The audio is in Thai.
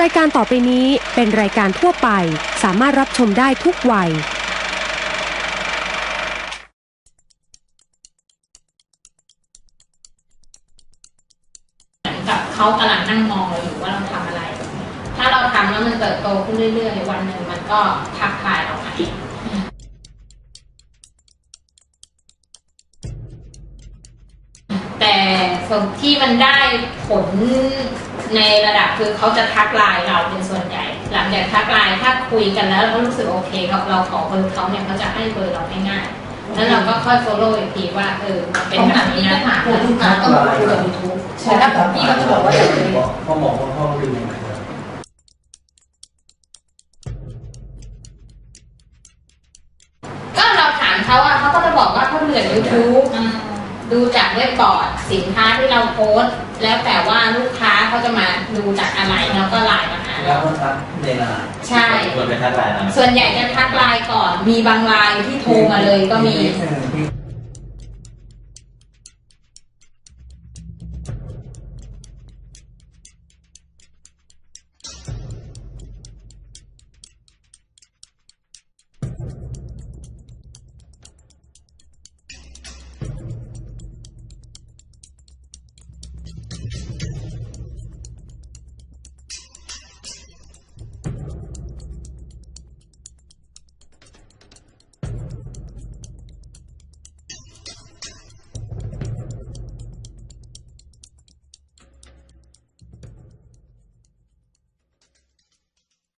รายการต่อไปนี้เป็นรายการทั่วไป สามารถรับชมได้ทุกวัยเหมือนกับเขากำลังนั่งมองเราอยู่ว่าเราทำอะไร ถ้าเราทำแล้วมันเติบโตขึ้นเรื่อยๆ วันหนึ่งมันก็ทักทายเรามาเองแต่ ส่วนที่มันได้ผลในระดับคือเขาจะทักไลน์เราเป็นส่วนใหญ่ หลังจากทักไลน์ถ้าคุยกันแล้วเรารู้สึกโอเคเราเราขอเบอร์เขาเนี่ยเขาจะให้เบอร์เราง่ายๆแล้วเราก็ค่อย follow อีกทีว่าเออมันเป็นของแบหนับงนี้ที่นะจะถามคือทุกครั้งต้องมาคุยกับยูทูบแต่ถ้าผมพี่ก็จะบอกว่าจะเลยพ่อหมอพ่อพ่อดูยังไงครับก็เราถามเขาอะเขาก็จะบอกว่าเขาดูจาก YouTube ดูจากเว็บบอร์ดสินค้าที่เราโพสต์แล้วแต่ว่าลูกค้าเขาจะมาดูจากอะไรแล้วก็ไลน์มาหาแล้เราวก็ทักในไลน์ใช่ ควรไปทักไลน์นะ ส่วนใหญ่จะทักไลน์ก่อน มีบางไลน์ที่โทรมาเลยก็มี เออ